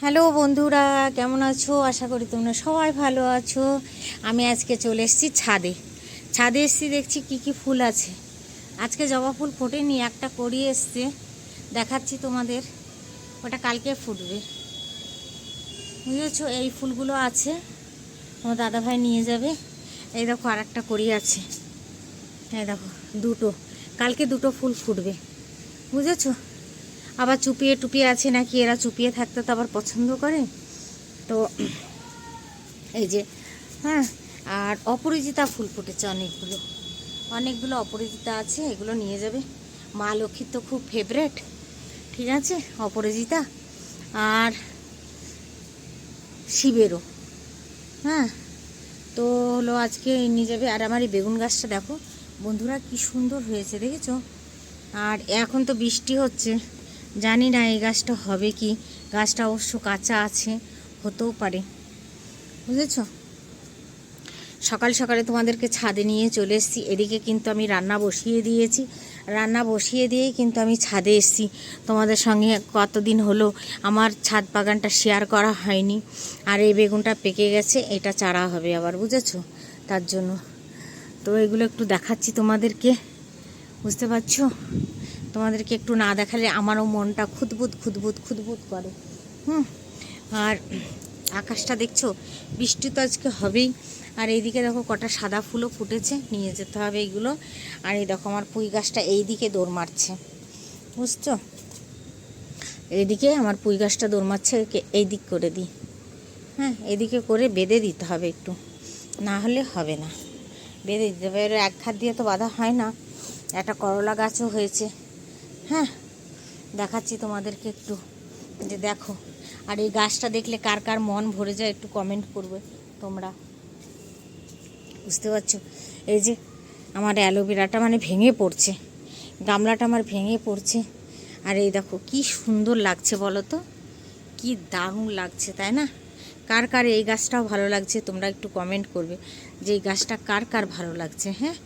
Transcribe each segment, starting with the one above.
Hello বন্ধুরা, কেমন আছো? আশা করি তোমরা সবাই ভালো আছো। আমি আজকে চলে এসেছি ছাদে। ছাদে এসেছি, দেখছি কি কি ফুল আছে। আজকে জবা ফুল ফোটেনি, একটা করিয়ে এসছে। দেখাচ্ছি তোমাদের। ওটা কালকে ফুটবে। বুঝেছ? এই ফুলগুলো আছে। আমার দাদাভাই নিয়ে যাবে। এই দেখো আর একটা করি আছে। এই দেখো, দুটো। কালকে দুটো ফুল ফুটবে। বুঝেছ? আবার চুপিয়ে টুপিয়ে আছে নাকি? এরা চুপিয়ে থাকতে তো আবার পছন্দ করে। তো এই যে হ্যাঁ আর অপরাজিতা ফুল ফুটেছে অনেকগুলো। অনেকগুলো অপরাজিতা আছে, এগুলো নিয়ে যাবে। মা লক্ষ্মীর তো খুব ফেভারেট ঠিক আছে? অপরাজিতা আর শিবেরও হ্যাঁ? তো হলো আজকে নিয়ে যাবে। আর আমার এই বেগুন গাছটা দেখো, বন্ধুরা কি সুন্দর হয়েছে, দেখেছ? আর এখন তো বৃষ্টি হচ্ছে। জানি না এই গাছটা হবে কি। গাছটা অবশ্য কাঁচা আছে, হতেও পারে। বুঝেছ? সকাল সকালে তোমাদেরকে ছাদে নিয়ে চলে এসেছি। এদিকে কিন্তু আমি রান্না বসিয়ে দিয়েছি। রান্না বসিয়ে দিয়েই কিন্তু আমি ছাদে এসেছি। তোমাদের সঙ্গে কতদিন হলো আমার ছাদ বাগানটা শেয়ার করা হয়নি। আর এই বেগুনটা পেকে গেছে, এটা চারা হবে আবার, বুঝেছ? তার জন্য। তো এগুলো একটু দেখাচ্ছি তোমাদেরকে। বুঝতে পারছ? তোমাদেরকে একটু না দেখালে আমারও মনটা খুদবুদ খুদবুদ খুদবুদ করে। হুম, আর আকাশটা দেখছ? বৃষ্টি তো আজকে হবেই। আর এইদিকে দেখো কটা সাদা ফুলও ফুটেছে, নিয়ে যেতে হবে এইগুলো আর এই দেখো আমার পুঁই গাছটা এই দিকে দৌড় মারছে। বুঝছ? এইদিকে আমার পুঁই গাছটা দৌড় মারছে এই দিক করে দিই। হ্যাঁ এদিকে করে বেঁধে দিতে হবে একটু। না হলে হবে না। বেঁধে দিতে হবে। এক হাত দিয়ে তো বাঁধা হয় না। একটা করলা গাছও হয়েছে। হ্যাঁ দেখাচ্ছি তোমাদেরকে একটু। যে দেখো, আর এই গাছটা দেখলে কার কার মন ভরে যায় একটু কমেন্ট করবে তোমরা। বুঝতে পারছ? এই যে আমার অ্যালোভেরাটা মানে ভেঙে পড়ছে, গামলাটা আমার ভেঙে পড়ছে। আর এই দেখো, কি সুন্দর লাগছে বলো তো? কি দারুণ লাগছে, তাই না? কার কার এই গাছটাও ভালো লাগছে তোমরা একটু কমেন্ট করবে, যে এই গাছটা কার কার ভালো লাগছে হ্যাঁ?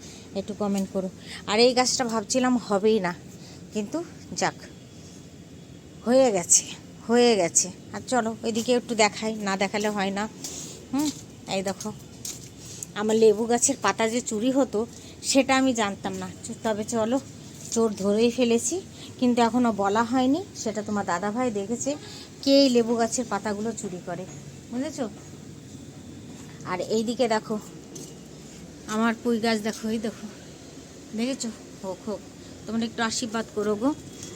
একটু কমেন্ট করো। আর এই গাছটা ভাবছিলাম হবেই না কিন্তু যাক, হয়ে গেছে হয়ে গেছে। আর চলো ওইদিকে একটু দেখাই, না দেখালে হয় না। হুম, এই দেখো, আমার লেবু গাছের পাতা যে চুরি হতো, সেটা আমি জানতাম না। তবে চলো, চোর ধরেই ফেলেছি, কিন্তু এখনও বলা হয়নি, সেটা তোমার দাদাভাই দেখেছে, কে এই লেবু গাছের পাতাগুলো চুরি করে। বুঝেছ? আর এই দিকে দেখো, আমার পুঁই গাছ দেখো, এই দেখো। দেখেছ? হোক হোক। তোমরা একটু আশীর্বাদ করো গো,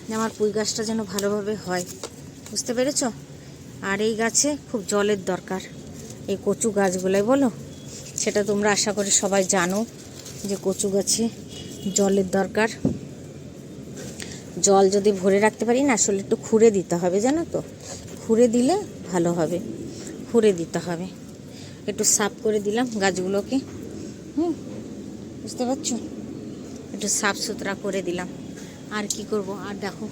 যে আমার পুঁই গাছটা যেন ভালোভাবে হয়। বুঝতে পেরেছ? আর এই গাছে খুব জলের দরকার। এই কচু গাছগুলোয় বলো, সেটা তোমরা আশা করি সবাই জানো যে কচু গাছে জলের দরকার। জল যদি ভরে রাখতে পারি না, আসলে একটু খুঁড়ে দিতে হবে, জানো তো? খুঁড়ে দিলে ভালো হবে। খুঁড়ে দিতে হবে। একটু সাফ করে দিলাম গাছগুলোকে। হুম, বুঝতে পারছ? একটু সাফ সুতরা করে দিলাম। আর কি করব? আর দেখো,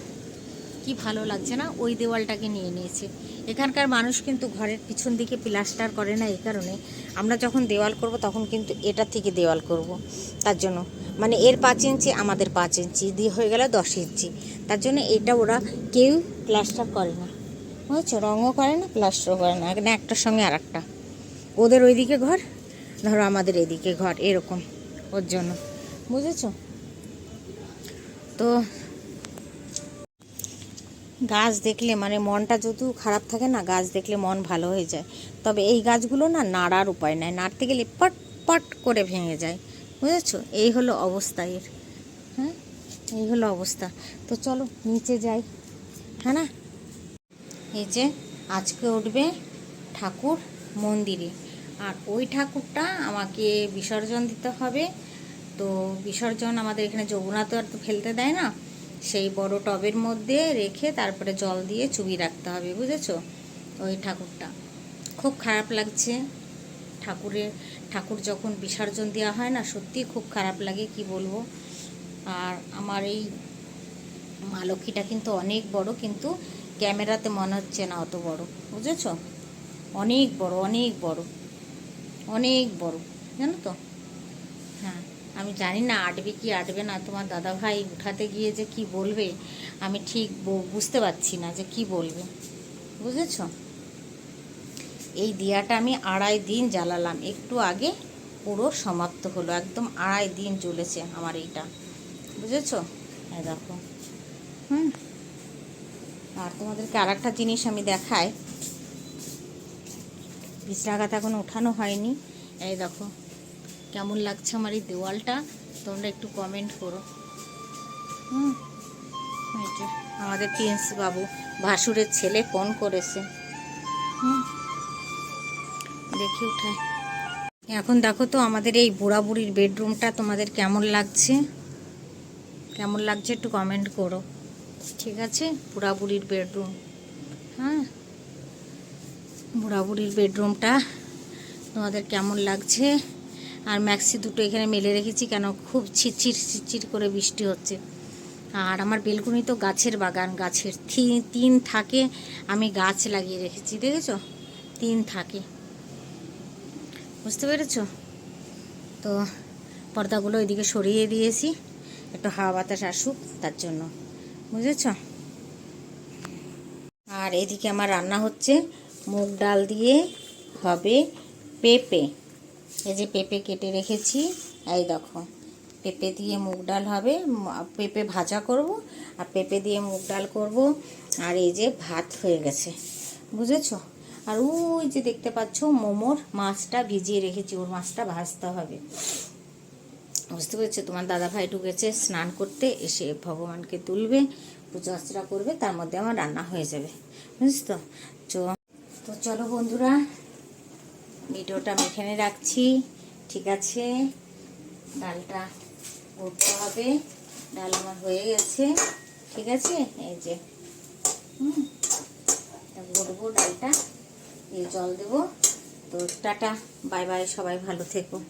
কি ভালো লাগছে না? ওই দেওয়ালটাকে নিয়ে নিয়েছে। এখানকার মানুষ কিন্তু ঘরের পিছন দিকে প্লাস্টার করে না, এই কারণে। আমরা যখন দেওয়াল করব, তখন কিন্তু এটা থেকে দেওয়াল করব। তার জন্য। মানে এর পাঁচ ইঞ্চি, আমাদের পাঁচ ইঞ্চি। দিয়ে হয়ে গেল দশ ইঞ্চি। তার জন্য এটা ওরা কেউ প্লাস্টার করে না। বুঝছ? রঙও করে না, প্লাস্টারও করে না। এখানে একটার সঙ্গে আর একটা ওদের ওইদিকে ঘর, ধরো আমাদের এদিকে ঘর, এরকম। ওর জন্য। বুঝেছ? তো গাছ দেখলে মানে মনটা যদিও খারাপ থাকে না, গাছ দেখলে মন ভালো হয়ে যায়। তবে এই গাছগুলো না নাড়ার উপায় নাই, নাড়তে গেলে পট পট করে ভেঙে যায়, বুঝেছ? এই হলো অবস্থা এর হ্যাঁ? এই হলো অবস্থা। তো চলো নিচে যাই হ্যাঁ না? এই যে আজকে উঠবে ঠাকুর মন্দিরে, আর ওই ঠাকুরটা আমাকে বিসর্জন দিতে হবে। তো বিসর্জন আমাদের এখানে যমুনা তো আর তো ফেলতে দেয় না। সেই বড় টবের মধ্যে রেখে তারপরে জল দিয়ে চুবি রাখতে হবে, বুঝেছ? ওই ঠাকুরটা। খুব খারাপ লাগছে। ঠাকুরের, ঠাকুর যখন বিসর্জন দেওয়া হয় না সত্যি খুব খারাপ লাগে, কি বলব? আর আমার এই মা লক্ষ্মীটা কিন্তু অনেক বড়, কিন্তু ক্যামেরাতে মনে হচ্ছে না অত বড়, বুঝেছ? অনেক বড় অনেক বড় অনেক বড়, জানো তো? হ্যাঁ। আমি জানি না, আটবে কি আটবে না, তোমার দাদা ভাই উঠাতে গিয়ে যে কি বলবে, আমি ঠিক বুঝতে পারছি না যে কি বলবে। বুঝেছ? এই দিয়াটা আমি আড়াই দিন জ্বালালাম, একটু আগে পুরো সমাপ্ত হলো, একদম আড়াই দিন চলেছে আমার এইটা। বুঝেছ? এই দেখো। হুম? আর তোমাদেরকে আর একটা জিনিস আমি দেখাই। বিছনাঘাত এখন ওঠানো হয়নি। এই দেখো। কেমন লাগছে আমার এই দেওয়ালটা? তোমরা একটু কমেন্ট করো। হুম আমাদের প্রিন্স বাবু, ভাসুরের ছেলে ফোন করেছে। হুম, দেখি উঠায় এখন দেখো তো আমাদের এই বুড়া বুড়ির বেডরুমটা তোমাদের কেমন লাগছে? কেমন লাগছে একটু কমেন্ট করো। ঠিক আছে? বুড়া বুড়ির বেডরুম। হ্যাঁ বুড়া বুড়ির বেডরুমটা তোমাদের কেমন লাগছে? আর ম্যাক্সি দুটো এখানে মেলে রেখেছি কেন? খুব ছিচির ছিচির করে বৃষ্টি হচ্ছে। আর আমার বেলকুনি তো গাছের বাগান, গাছের তিন থাকে আমি গাছ লাগিয়ে রেখেছি, দেখেছ? তিন থাকে। বুঝতে পেরেছ? তো পর্দাগুলো ওইদিকে সরিয়ে দিয়েছি, একটু হাওয়া বাতাস আসুক তার জন্য। বুঝেছ? আর এদিকে আমার রান্না হচ্ছে মুগ ডাল দিয়ে হবে পেঁপে। এই যে পেঁপে কেটে রেখেছি, এই দেখো। পেঁপে দিয়ে মুগ ডাল হবে পেঁপে ভাজা করব, আর পেঁপে দিয়ে মুগ ডাল করব, আর এই যে ভাত হয়ে গেছে। বুঝেছ? আর ওই যে দেখতে পাচ্ছ, মোমোর মাছটা ভিজিয়ে রেখেছি, ওর মাছটা ভাজতে হবে। বুঝতে পেরেছ? তোমার দাদা ভাই ঢুকেছে স্নান করতে, এসে ভগবানকে তুলবে, পুজো অর্চনা করবে, তার মধ্যে আমার রান্না হয়ে যাবে। বুঝিস তো চ- তো চলো বন্ধুরা আমি এখানে রাখছি। ঠিক আছে? ডালটা করতে হবে। ডাল আমার হয়ে গেছে। ঠিক আছে? এই যে। হুম। গড়বো ডালটা। দিয়ে জল দেবো। তো টাটা। Bye bye. সবাই ভালো থেকো।